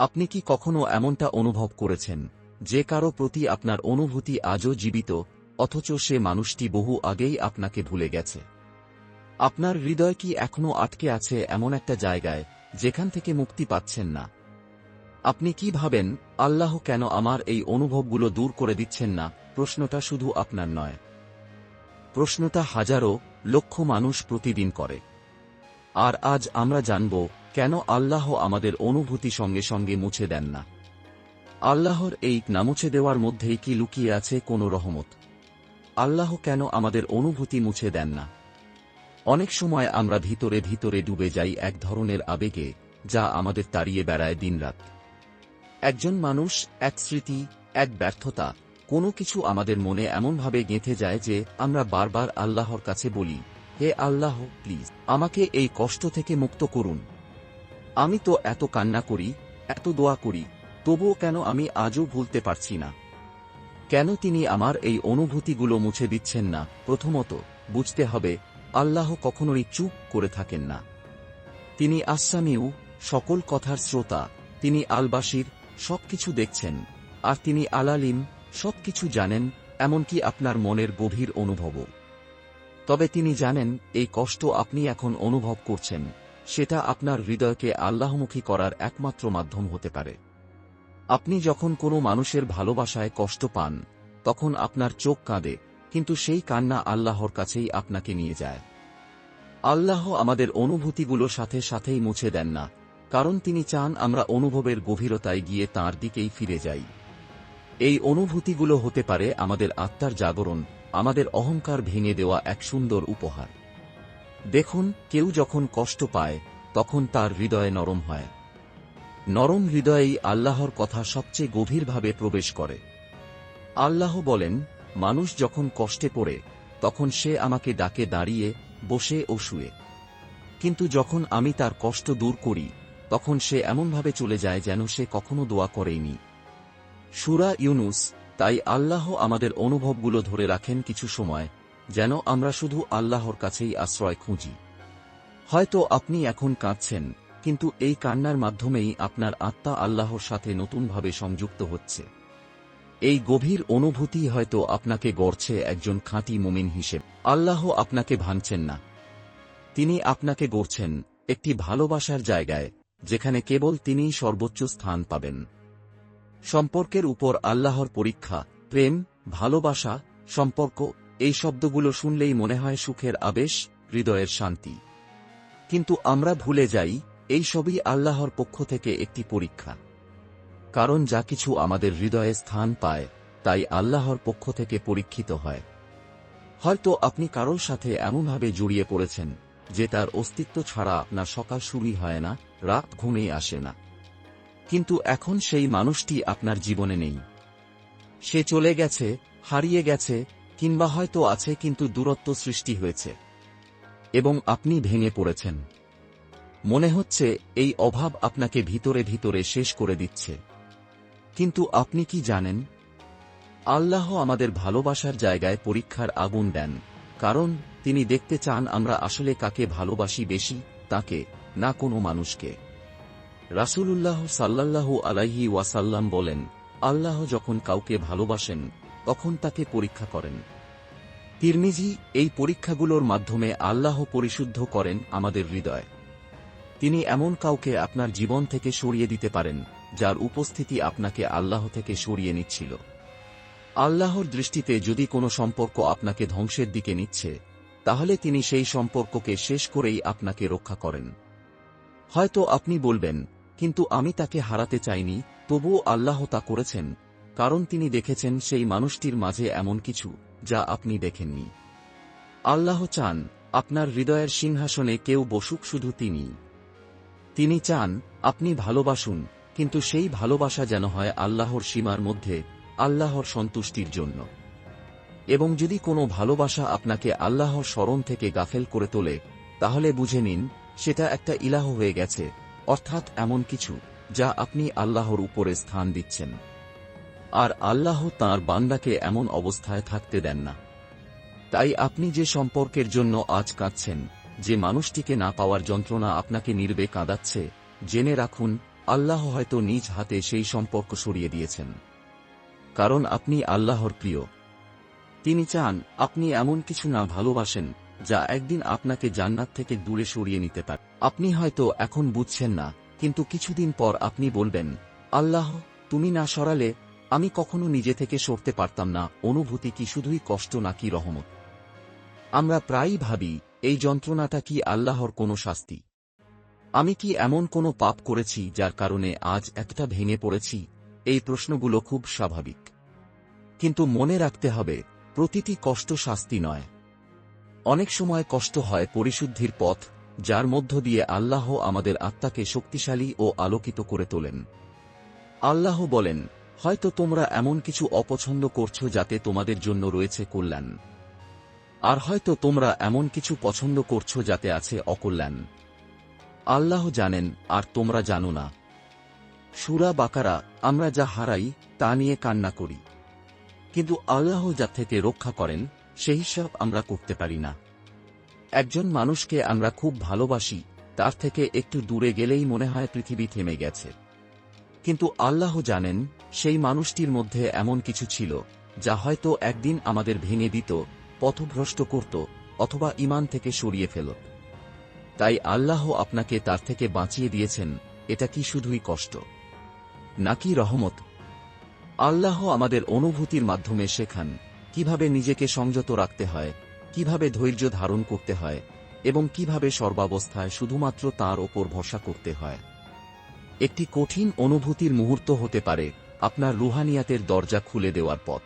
আপনি কি কখনো এমনটা অনুভব করেছেন, যে কারও প্রতি আপনার অনুভূতি আজও জীবিত, অথচ সে মানুষটি বহু আগেই আপনাকে ভুলে গেছে? আপনার হৃদয় কি এখনও আটকে আছে এমন একটা জায়গায়, যেখান থেকে মুক্তি পাচ্ছেন না? আপনি কি ভাবেন, আল্লাহ কেন আমার এই অনুভবগুলো দূর করে দিচ্ছেন না? প্রশ্নটা শুধু আপনার নয়। প্রশ্নটা হাজারো, লক্ষ মানুষ প্রতিদিন করে। আর আজ আমরা জানব কেন আল্লাহ আমাদের অনুভূতি সঙ্গে সঙ্গে মুছে দেন না? আল্লাহর এই না মুছে দেওয়ার মধ্যেই কি লুকিয়ে আছে কোনো রহমত? আল্লাহ কেন আমাদের অনুভূতি মুছে দেন না? অনেক সময় আমরা ভিতরে ভিতরে ডুবে যাই এক ধরনের আবেগে, যা আমাদের তাড়িয়ে বেড়ায় দিনরাত। একজন মানুষ, এক স্মৃতি, এক ব্যর্থতা, কোনো কিছু আমাদের মনে এমনভাবে গেঁথে যায় যে আমরা বারবার আল্লাহর কাছে বলি, হে আল্লাহ, প্লিজ, আমাকে এই কষ্ট থেকে মুক্ত করুন। আমি তো এত কান্না করি, এত দোয়া করি, তবুও কেন আমি আজও ভুলতে পারছি না? কেন তিনি আমার এই অনুভূতিগুলো মুছে দিচ্ছেন না? প্রথমত, বুঝতে হবে, আল্লাহ কখনোই চুপ করে থাকেন না। তিনি আসামিউ, সকল কথার শ্রোতা, তিনি আলবাসির সবকিছু দেখছেন, আর তিনি আলালিম সবকিছু জানেন, এমনকি আপনার মনের গভীর অনুভবও। তবে তিনি জানেন, এই কষ্ট আপনি এখন অনুভব করছেন। সেটা আপনার হৃদয়কে আল্লাহমুখী করার একমাত্র মাধ্যম হতে পারে। আপনি যখন কোনো মানুষের ভালোবাসায় কষ্ট পান, তখন আপনার চোখ কাঁদে, কিন্তু সেই কান্না আল্লাহর কাছেই আপনাকে নিয়ে যায়। আল্লাহ আমাদের অনুভূতিগুলো সাথে সাথেই মুছে দেন না, কারণ তিনি চান আমরা অনুভবের গভীরতায় গিয়ে তাঁর দিকেই ফিরে যাই। এই অনুভূতিগুলো হতে পারে আমাদের আত্মার জাগরণ, আমাদের অহংকার ভেঙে দেওয়া এক সুন্দর উপহার। দেখুন, কেউ যখন কষ্ট পায়, তখন তার হৃদয়ে নরম হয়। নরম হৃদয়েই আল্লাহর কথা সবচেয়ে গভীরভাবে প্রবেশ করে। আল্লাহ বলেন, মানুষ যখন কষ্টে পড়ে, তখন সে আমাকে ডাকে দাঁড়িয়ে, বসে ও শুয়ে। কিন্তু যখন আমি তার কষ্ট দূর করি, তখন সে এমনভাবে চলে যায় যেন সে কখনো দোয়া করেনি সুরা ইউনুস, তাই আল্লাহ আমাদের অনুভবগুলো ধরে রাখেন কিছু সময় যেন আমরা শুধু আল্লাহর কাছেই আশ্রয় খুঁজি। হয়তো আপনি এখন কাঁদছেন, কিন্তু এই কান্নার মাধ্যমেই আপনার আত্মা আল্লাহর সাথে নতুনভাবে সংযুক্ত হচ্ছে। এই গভীর অনুভূতি হয়তো আপনাকে গড়ছে একজন খাঁটি মুমিন হিসেব। আল্লাহ আপনাকে ভাঙছেন না। তিনি আপনাকে গড়ছেন একটি ভালোবাসার জায়গায়, যেখানে কেবল তিনিই সর্বোচ্চ স্থান পাবেন। সম্পর্কের উপর আল্লাহর পরীক্ষা, প্রেম, ভালোবাসা, সম্পর্ক এই শব্দগুলো শুনলেই মনে হয় সুখের আবেশ, হৃদয়ের শান্তি। কিন্তু আমরা ভুলে যাই, এই সবই আল্লাহর পক্ষ থেকে একটি পরীক্ষা। কারণ যা কিছু আমাদের হৃদয়ে স্থান পায়, তাই আল্লাহর পক্ষ থেকে পরীক্ষিত হয়। হয়তো আপনি কারোর সাথে এমনভাবে জড়িয়ে পড়েছেন, যে তার অস্তিত্ব ছাড়া আপনার সকাল শুরুই হয় না, রাত ঘুমেই আসে না। কিন্তু এখন সেই মানুষটি আপনার জীবনে নেই। সে চলে গেছে, হারিয়ে গেছে কিংবা হয়তো আছে কিন্তু দূরত্ব সৃষ্টি হয়েছে। এবং আপনি ভেঙে পড়েছেন। মনে হচ্ছে এই অভাব আপনাকে ভিতরে ভিতরে শেষ করে দিচ্ছে। কিন্তু আপনি কি জানেন? আল্লাহ আমাদের ভালোবাসার জায়গায় পরীক্ষার আগুন দেন, কারণ তিনি দেখতে চান আমরা আসলে কাকে ভালোবাসি বেশি, তাকে, না কোনো মানুষকে। রাসূলুল্লাহ সাল্লাল্লাহু আলাইহি ওয়াসাল্লাম বলেন, আল্লাহ যখন কাউকে ভালোবাসেন তখন তাকে পরীক্ষা করেন। তিরমিজি এই পরীক্ষাগুলোর মাধ্যমে আল্লাহ পরিশুদ্ধ করেন আমাদের হৃদয়। তিনি এমন কাউকে আপনার জীবন থেকে সরিয়ে দিতে পারেন, যার উপস্থিতি আপনাকে আল্লাহ থেকে সরিয়ে নিচ্ছিল। আল্লাহর দৃষ্টিতে যদি কোনো সম্পর্ক আপনাকে ধ্বংসের দিকে নিচ্ছে, তাহলে তিনি সেই সম্পর্ককে শেষ করেই আপনাকে রক্ষা করেন। হয়তো আপনি বলবেন, কিন্তু আমি তাকে হারাতে চাইনি, তবুও আল্লাহ তা করেছেন। কারণ তিনি দেখেছেন সেই মানুষটির মাঝে এমন কিছু, যা আপনি দেখেননি। আল্লাহ চান, আপনার হৃদয়ের সিংহাসনে কেউ বসুক শুধু তিনি। তিনি চান, আপনি ভালোবাসুন, কিন্তু সেই ভালোবাসা যেন হয় আল্লাহর সীমার মধ্যে, আল্লাহর সন্তুষ্টির জন্য। এবং যদি কোনো ভালোবাসা আপনাকে আল্লাহর স্মরণ থেকে গাফেল করে তোলে, তাহলে বুঝে নিন, সেটা একটা ইলাহ হয়ে গেছে, অর্থাৎ এমন কিছু, যা আপনি আল্লাহর উপরে স্থান দিচ্ছেন। আর আল্লাহ তাঁর বান্দাকে এমন অবস্থায় থাকতে দেন না। তাই আপনি যে সম্পর্কের জন্য আজ কাঁদছেন, যে মানুষটিকে না পাওয়ার যন্ত্রণা আপনাকে নির্বে কাঁদাচ্ছে, জেনে রাখুন, আল্লাহ হয়তো নিজ হাতে সেই সম্পর্ক সরিয়ে দিয়েছেন। কারণ আপনি আল্লাহর প্রিয়। তিনি চান আপনি এমন কিছু না ভালোবাসেন, যা একদিন আপনাকে জান্নাত থেকে দূরে সরিয়ে নিতে পারে। আপনি হয়তো এখন বুঝছেন না, কিন্তু কিছুদিন পর আপনি বলবেন, আল্লাহ, তুমি না সরালে আমি কখনো নিজে থেকে সরতে পারতাম না, অনুভূতি কি শুধুই কষ্ট নাকি রহমত? আমরা প্রায়ই ভাবি, এই যন্ত্রণাটা কি আল্লাহর কোনো শাস্তি? আমি কি এমন কোনো পাপ করেছি যার কারণে আজ এতটা ভেঙে পড়েছি? এই প্রশ্নগুলো খুব স্বাভাবিক। কিন্তু মনে রাখতে হবে, প্রতিটি কষ্ট শাস্তি নয়। অনেক সময় কষ্ট হয় পরিশুদ্ধির পথ, যার মধ্য দিয়ে আল্লাহ আমাদের আত্মাকে শক্তিশালী ও আলোকিত করে তোলেন। আল্লাহ বলেন হয়তো তোমরা এমন কিছু অপছন্দ করছ যাতে তোমাদের জন্য রয়েছে কল্যাণ। আর হয়তো তোমরা এমন কিছু পছন্দ করছ যাতে আছে অকল্যাণ। আল্লাহ জানেন, আর তোমরা জানো না। সুরা বাকারা, আমরা যা হারাই, তা নিয়ে কান্না করি। কিন্তু আল্লাহ যা থেকে রক্ষা করেন, সেই হিসাব আমরা করতে পারি না। একজন মানুষকে আমরা খুব ভালোবাসি, তার থেকে একটু দূরে গেলেই মনে হয় পৃথিবী থেমে গেছে। কিন্তু আল্লাহ জানেন সেই মানুষটির মধ্যে এমন কিছু ছিল, যা হয়তো একদিন আমাদের ভেঙে দিত, পথভ্রষ্ট করত, অথবা ইমান থেকে সরিয়ে ফেল তাই আল্লাহ আপনাকে তার থেকে বাঁচিয়ে দিয়েছেন, এটা কি শুধুই কষ্ট? নাকি রহমত? আল্লাহ আমাদের অনুভূতির মাধ্যমে শেখান, কীভাবে নিজেকে সংযত রাখতে হয়, কীভাবে ধৈর্য ধারণ করতে হয়, এবং কীভাবে সর্বাবস্থায় শুধুমাত্র তার ওপর ভরসা করতে হয়। একটি কঠিন অনুভূতির মুহূর্ত হতে পারে আপনার রুহানিয়াতের দরজা খুলে দেওয়ার পথ।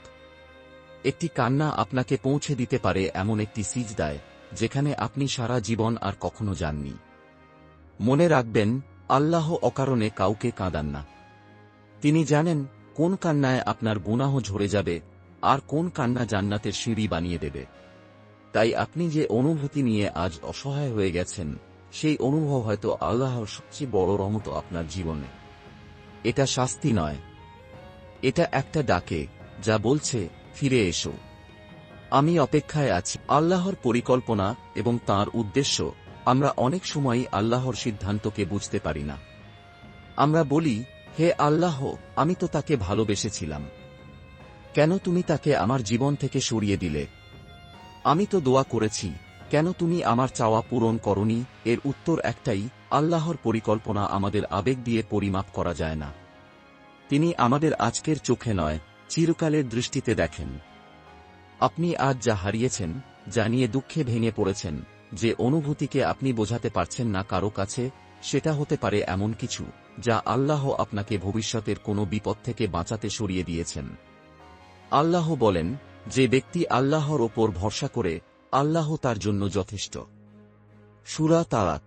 একটি কান্না আপনাকে পৌঁছে দিতে পারে এমন একটি সিজদায়, যেখানে আপনি সারা জীবন আর কখনো যাননি। মনে রাখবেন, আল্লাহ অকারণে কাউকে কাঁদান না। তিনি জানেন, কোন কান্নায় আপনার গুনাহ ঝরে যাবে, আর কোন কান্না জান্নাতের সিঁড়ি বানিয়ে দেবে। তাই আপনি যে অনুভূতি নিয়ে আজ অসহায় হয়ে গেছেন, সেই অনুভব হয়তো আল্লাহর সবচেয়ে বড় রহমত আপনার জীবনে। এটা শাস্তি নয় এটা একটা ডাকে, যা বলছে, ফিরে এসো। আমি অপেক্ষায় আছি। আল্লাহর পরিকল্পনা এবং তার উদ্দেশ্য, আমরা অনেক সময় আল্লাহর সিদ্ধান্তকে বুঝতে পারি না। আমরা বলি, হে আল্লাহ, আমি তো তাকে ভালোবেসেছিলাম। কেন তুমি তাকে আমার জীবন থেকে সরিয়ে দিলে? আমি তো দোয়া করেছি, কেন তুমি আমার চাওয়া পূরণ করনি? এর উত্তর একটাই, আল্লাহর পরিকল্পনা আমাদের আবেগ দিয়ে পরিমাপ করা যায় না। তিনি আমাদের আজকের চোখে নয়, চিরকালের দৃষ্টিতে দেখেন। আপনি আজ যা হারিয়েছেন, যা নিয়ে দুঃখে ভেঙে পড়েছেন, যে অনুভূতিকে আপনি বোঝাতে পারছেন না কারও কাছে, সেটা হতে পারে এমন কিছু, যা আল্লাহ আপনাকে ভবিষ্যতের কোনো বিপদ থেকে বাঁচাতে সরিয়ে দিয়েছেন। আল্লাহ বলেন, যে ব্যক্তি আল্লাহর ওপর ভরসা করে, আল্লাহ তার জন্য যথেষ্ট। সুরা তারাক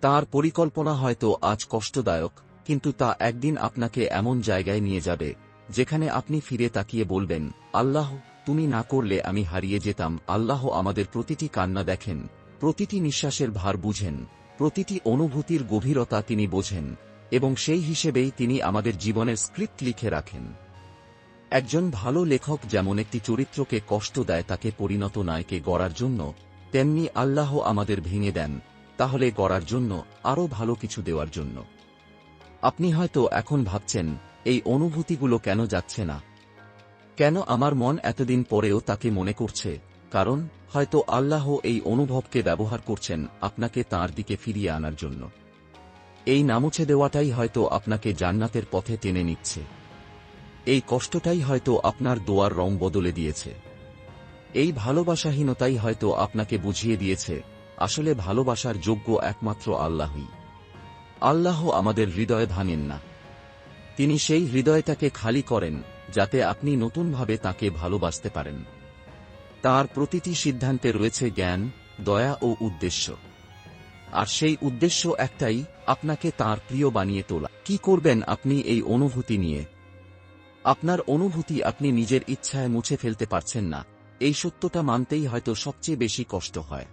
তার পরিকল্পনা হয়তো আজ কষ্টদায়ক কিন্তু তা একদিন আপনাকে এমন জায়গায় নিয়ে যাবে, যেখানে আপনি ফিরে তাকিয়ে বলবেন, আল্লাহ, তুমি না করলে আমি হারিয়ে যেতাম। আল্লাহ আমাদের প্রতিটি কান্না দেখেন, প্রতিটি নিঃশ্বাসের ভার বুঝেন, প্রতিটি অনুভূতির গভীরতা তিনি বোঝেন, এবং সেই হিসেবেই তিনি আমাদের জীবনের স্ক্রিপ্ট লিখে রাখেন। একজন ভালো লেখক যেমন একটি চরিত্রকে কষ্ট দেয়, তাকে পরিণত নায়কে গড়ার জন্য, তেমনি আল্লাহ আমাদের ভেঙে দেন, তাহলে গড়ার জন্য আরও ভালো কিছু দেওয়ার জন্য। আপনি হয়তো এখন ভাবছেন, এই অনুভূতিগুলো কেন যাচ্ছে না? কেন আমার মন এতদিন পরেও তাকে মনে করছে? কারণ, হয়তো আল্লাহ এই অনুভবকে ব্যবহার করছেন আপনাকে তার দিকে ফিরিয়ে আনার জন্য। এই নামুছে দেওয়াটাই হয়তো আপনাকে জান্নাতের পথে টেনে নিচ্ছে। এই কষ্টটাই হয়তো আপনার দোয়ার রং বদলে দিয়েছে। এই ভালোবাসাহীনতাই হয়তো আপনাকে বুঝিয়ে দিয়েছে, আসলে ভালোবাসার যোগ্য একমাত্র আল্লাহই। আল্লাহ আমাদের হৃদয় ভাঙেন না। তিনি সেই হৃদয়টাকে খালি করেন, যাতে আপনি নতুনভাবে তাকে ভালোবাসতে পারেন। তার প্রতিটি সিদ্ধান্তে রয়েছে জ্ঞান, দয়া ও উদ্দেশ্য। আর সেই উদ্দেশ্য একটাই, আপনাকে তার প্রিয় বানিয়ে তোলা। কি করবেন আপনি এই অনুভূতি নিয়ে? আপনার অনুভূতি আপনি নিজের ইচ্ছায় মুছে ফেলতে পারছেন না। এই সত্যটা মানতেই হয়তো সবচেয়ে বেশি কষ্ট হয়।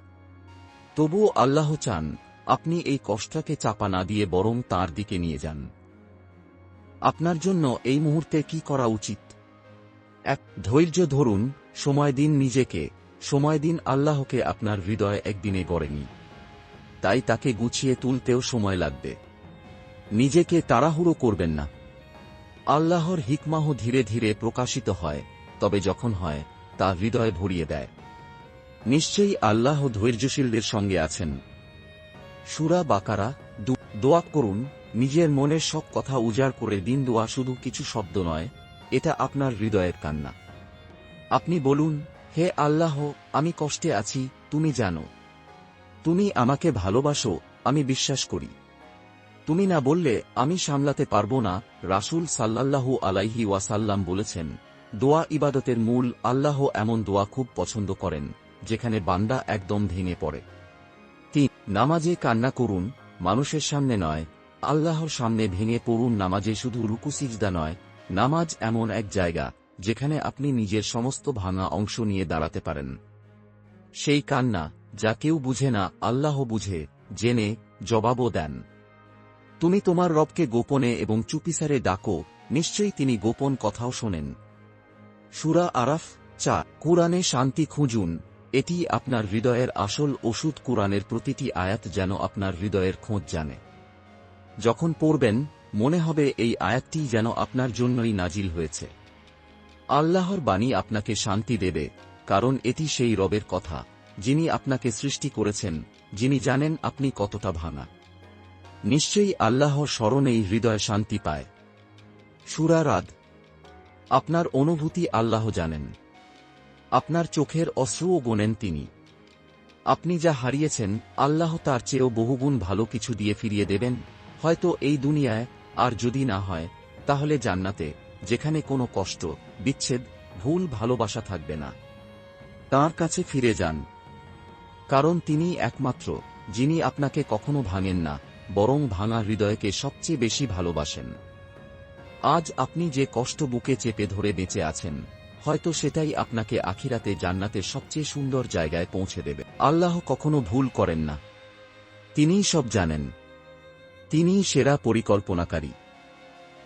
তবুও আল্লাহ চান আপনি এই কষ্টকে চাপা না দিয়ে বরং তার দিকে নিয়ে যান। আপনার জন্য এই মুহূর্তে কি করা উচিত? এক, ধৈর্য ধরুন, সময় দিন নিজেকে, সময় দিন আল্লাহকে আপনার হৃদয় একদিনে গড়েনি। তাই তাকে গুছিয়ে তুলতেও সময় লাগবে। নিজেকে তাড়াহুড়ো করবেন না। আল্লাহর হিকমাহ ধীরে ধীরে প্রকাশিত হয়, তবে যখন হয়, তা হৃদয় ভরিয়ে দেয়। নিশ্চয়ই আল্লাহ ধৈর্যশীলদের সঙ্গে আছেন। সুরা বাকারা দোয়া করুন, নিজের মনের সব কথা উজাড় করে দিন দোয়া শুধু কিছু শব্দ নয়, এটা আপনার হৃদয়ের কান্না। আপনি বলুন, হে আল্লাহ, আমি কষ্টে আছি, তুমি জানো। তুমি আমাকে ভালোবাসো, আমি বিশ্বাস করি। তুমি না বললে, আমি সামলাতে পারব না, রাসূল সাল্লাল্লাহু আলাইহি ওয়াসাল্লাম বলেছেন, দোয়া ইবাদতের মূল আল্লাহ এমন দোয়া খুব পছন্দ করেন, যেখানে বান্দা একদম ভেঙে পড়ে। নামাজে কান্না করুন, মানুষের সামনে নয়, আল্লাহর সামনে ভেঙে পড়ুন নামাজে শুধু রুকুসিজদা নয়, নামাজ এমন এক জায়গা, যেখানে আপনি নিজের সমস্ত ভাঙা অংশ নিয়ে দাঁড়াতে পারেন। সেই কান্না, যা কেউ বুঝে না, আল্লাহ বুঝে, জেনে, জবাবও দেন। তুমি তোমার রবকে গোপনে এবং চুপিসারে ডাকো, নিশ্চয়ই তিনি গোপন কথাও শোনেন। সুরা আরাফ চা কুরআনে শান্তি খুঁজুন এটি আপনার হৃদয়ের আসল ওষুধ কুরআনের প্রতিটি আয়াত যেন আপনার হৃদয়ের খোঁজ জানে। যখন পড়বেন, মনে হবে এই আয়াতটি যেন আপনার জন্যই নাজিল হয়েছে। আল্লাহর বাণী আপনাকে শান্তি দেবে, কারণ এটি সেই রবের কথা, যিনি আপনাকে সৃষ্টি করেছেন, যিনি জানেন আপনি কতটা ভাঙা। নিশ্চয়ই আল্লাহর স্মরণেই হৃদয় শান্তি পায়। সুরারাদ আপনার অনুভূতি আল্লাহ জানেন। আপনার চোখের অশ্রুও গোনেন তিনি। আপনি যা হারিয়েছেন, আল্লাহ তার চেয়েও বহুগুণ ভালো কিছু দিয়ে ফিরিয়ে দেবেন। হয়তো এই দুনিয়ায় আর যদি না হয়, তাহলে জান্নাতে, যেখানে কোনো কষ্ট, বিচ্ছেদ, ভুল ভালোবাসা থাকবে না। তার কাছে ফিরে যান। কারণ তিনি একমাত্র, যিনি আপনাকে কখনো ভাঙেন না, বরং ভাঙা হৃদয়কে সবচেয়ে বেশি ভালোবাসেন। আজ আপনি যে কষ্ট বুকে চেপে ধরে বেঁচে আছেন হয়তো সেটাই আপনাকে আখিরাতে জান্নাতের সবচেয়ে সুন্দর জায়গায় পৌঁছে দেবে। আল্লাহ কখনো ভুল করেন না। তিনিই সব জানেন। তিনিই সেরা পরিকল্পনাকারী।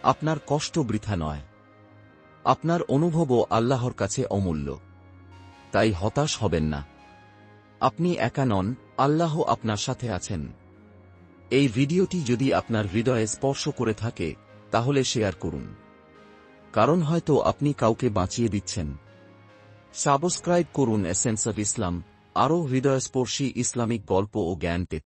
আপনার কষ্ট বৃথা নয়। আপনার অনুভবও আল্লাহর কাছে অমূল্য। তাই হতাশ হবেন না। আপনি একা নন, আল্লাহ আপনার সাথে আছেন। এই ভিডিওটি যদি আপনার হৃদয়ে স্পর্শ করে থাকে, তাহলে শেয়ার করুন। কারণ হয়তো আপনি কাউকে বাঁচিয়ে দিচ্ছেন। সাবস্ক্রাইব করুন এসেন্স অব ইসলাম, আরও হৃদয়স্পর্শী ইসলামিক গল্প ও জ্ঞান পেতে